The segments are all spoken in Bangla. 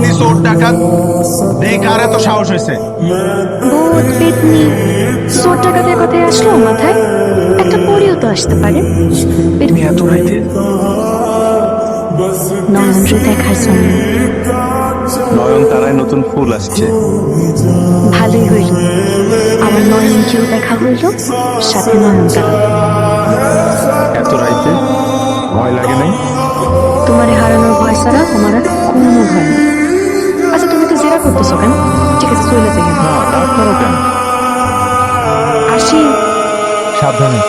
পেতনি চোর ডাকাত। দেখ কার এত সাহস হয়েছে ভূত পেতনি। চোর টাকাদের কথায় আসলো মাথায়। একটা পরিও তো আসতে পারে। তুমি এত রাইতে নয়নরে দেখার জন্য। নয়ন তারায় নতুন ফুল আসছে। ভালোই হইল। আমার নয়নকেও দেখা হইল সাথে নয়ন তারা এত রাইতে ভয় লাগে নাই? তোমারে হারানোর ভয় ছাড়া আমার কোনো ভয় নেই। রাগ করো কেন? আসি। সাবধানে।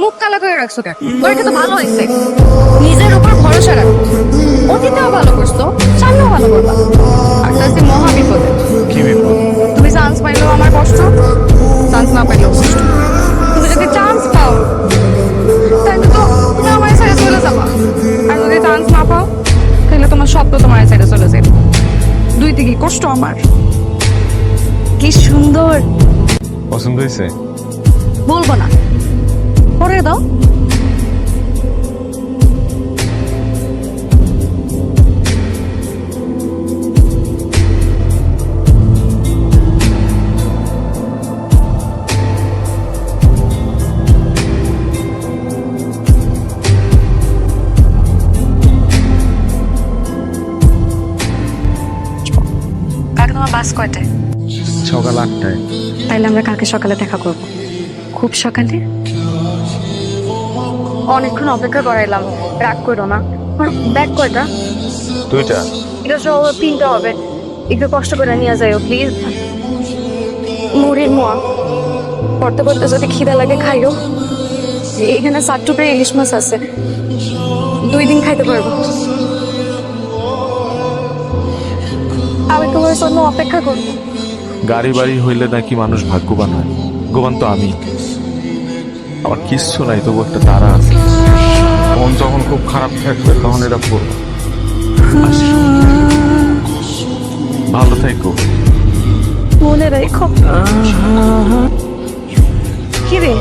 মুখ কালা করে রাখছো কেন? ওটা তো ভালো হয়েছে। নিজের উপর ভরসা রাখো। অতীতেও ভালো করছ সামনেও ভালো করবা। আর তাতে মহা বিপদে। কষ্ট আমার। কি সুন্দর। পছন্দ হয়েছে? বলব না। পরে দাও। তোমার কয়টায়? সকাল আটটায়। তাইলে আমরা কালকে সকালে দেখা করব। খুব সকালে? অনেকক্ষণ অপেক্ষা করাইলাম। রাগ করো না। ব্যাগ কয়টা? দুইটা। এটা সহ তিনটা হবে। একটু কষ্ট করে নিয়ে যাইও প্লিজ। মুড়ির মোয়া। পড়তে পড়তে যদি খিদা লাগে খাইও। এখানে ষাট টুকরে ইলিশ মাছ আছে। দুই দিন খাইতে পারব। আমি তোমার জন্য অপেক্ষা করব। গাড়ি বাড়ি হইলে নাকি মানুষ ভাগ্যবান হয়? ভাগ্যবান তো আমি। আমার কিচ্ছু নাই তবু একটা তারা আছে। মন যখন খুব খারাপ থাকবে তখন এটা করব ভালো থাকো। মনে রেখো। কি রে?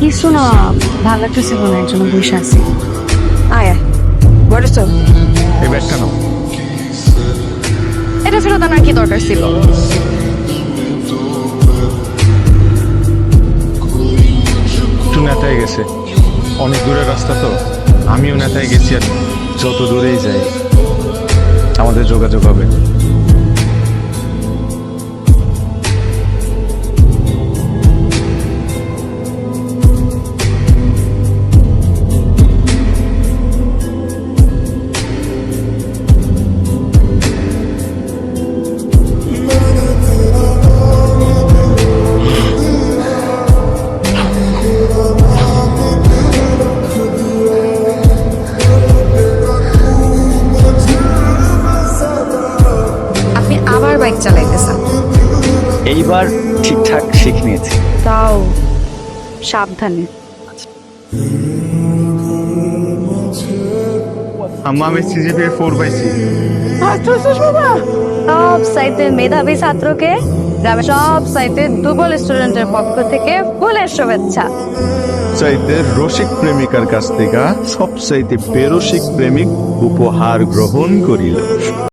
কিছু না ভালো লাগতেছে মনে একজন বসে আছি। আয় বড় চল। দরকার ছিল। একটু নেতায় গেছে। অনেক দূরের রাস্তা তো। আমিও নেতায় গেছি আর যত দূরেই যাই, আমাদের যোগাযোগ হবে। বাইক চালাইতেছেন এইবার ঠিকঠাক শিখে নিয়েছি। তাও সাবধানে। আম্মা আমি সিজিপি ফোর পাইছি। সব সাইতে মেধাবী ছাত্রকে গ্রামের সব সাইতে দুর্বল স্টুডেন্টের পক্ষ থেকে ফুলের শুভেচ্ছা। চাইতে রসিক প্রেমিকার কাছ থেকে সব চাইতে বেরসিক প্রেমিক উপহার গ্রহণ করিল।